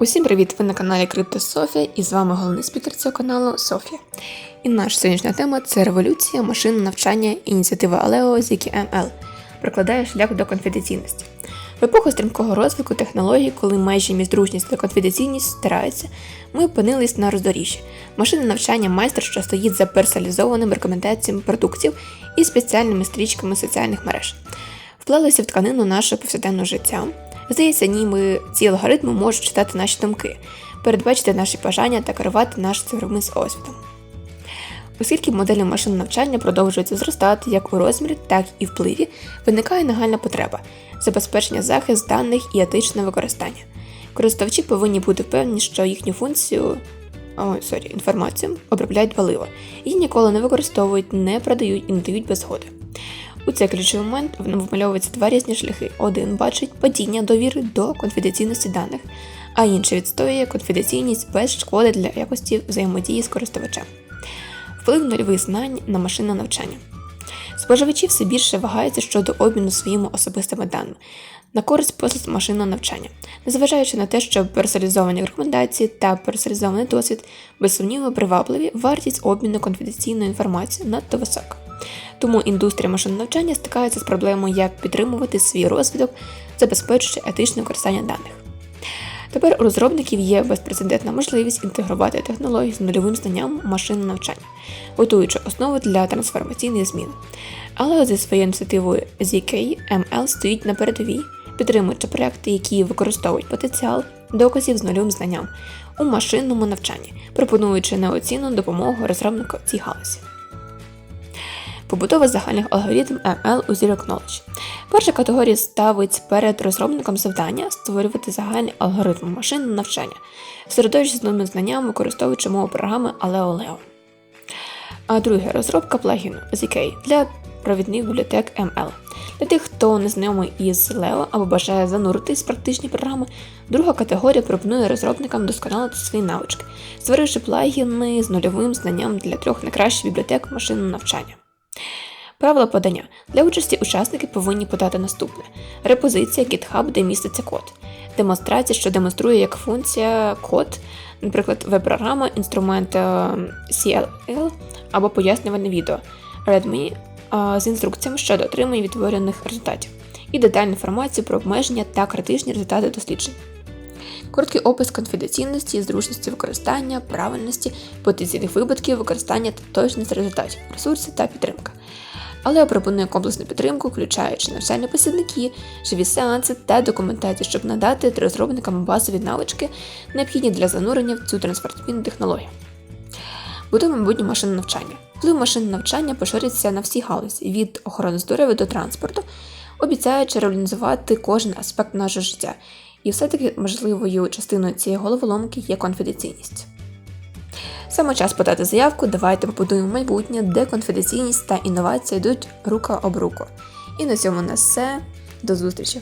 Усім привіт! Ви на каналі Крипто Софія і з вами головний спікер цього каналу Софія. І наша сьогоднішня тема це революція машин навчання ініціатива Алео Ziki ML прокладає шлях до конфіденційності. В епоху стрімкого розвитку технологій, коли межі між зручність та конфіденційність стираються, ми опинились на роздоріжжі. Машини навчання майстер, що стоїть за персоналізованими рекомендаціями продуктів і спеціальними стрічками соціальних мереж, вплелися в тканину нашого повсякденного життя. Здається, ніби ці алгоритми можуть читати наші думки, передбачити наші бажання та керувати нашим цифровим освітом. Оскільки моделі машин навчання продовжуються зростати як у розмірі, так і впливі, виникає нагальна потреба забезпечення захист даних і етичне використання. Користувачі повинні бути впевнені, що їхню функцію ой, сорі, інформацію обробляють валиво, її ніколи не використовують, не продають і не дають без згоди. У цей ключовий момент вимальовуються два різні шляхи. Один бачить падіння довіри до конфіденційності даних, а інший відстоює конфіденційність без шкоди для якості взаємодії з користувачем. Вплив нульових знань на машинне навчання. Споживачі все більше вагаються щодо обміну своїми особистими даними на користь послуг машинного навчання, незважаючи на те, що персоналізовані рекомендації та персоналізований досвід безсумнівно привабливі, вартість обміну конфіденційною інформацією надто висока. Тому індустрія машинного навчання стикається з проблемою, як підтримувати свій розвиток, забезпечуючи етичне використання даних. Тепер у розробників є безпрецедентна можливість інтегрувати технології з нульовим знанням машинного навчання, готуючи основу для трансформаційних змін. Але зі своєю ініціативою ZK ML стоїть на передовій, підтримуючи проекти, які використовують потенціал доказів з нульовим знанням у машинному навчанні, пропонуючи неоцінну допомогу розробнику цій галузі. Побудова загальних алгоритм ML у Zero Knowledge. Перша категорія ставить перед розробником завдання створювати загальний алгоритм машинного навчання, середовище з новими знаннями, використовуючи мову програми Aleo-Leo. А друге розробка плагіну ZK для провідних бібліотек ML. Для тих, хто не знайомий із Leo або бажає зануритись в практичні програми, друга категорія пропонує розробникам досконалити свої навички, створивши плагіни з нульовим знанням для трьох найкращих бібліотек машинного навчання. Правила подання. Для участі учасники повинні подати наступне: репозиція GitHub, де міститься код, демонстрація, що демонструє як функція код, наприклад, веб-програма, інструмент е, CLL або пояснювальне відео, README е, з інструкціями щодо отримання відтворених результатів, і детальну інформацію про обмеження та критичні результати досліджень. Короткий опис конфіденційності, зручності використання, правильності, потенційних випадків, використання та точність результатів, ресурси та підтримка. Але пропонує комплексну підтримку, включаючи навчальні посібники, живі сеанси та документацію, щоб надати розробникам базові навички, необхідні для занурення в цю трансформаційну технологію. Будемо майбутнє машинне навчання. Вплив машинне навчання поширюється на всі галузі від охорони здоров'я до транспорту, обіцяючи реалізувати кожен аспект нашого життя. І все-таки можливою частиною цієї головоломки є конфіденційність. Саме час подати заявку, давайте побудуємо майбутнє, де конфіденційність та інновація йдуть рука об руку. І на цьому у нас все. До зустрічі!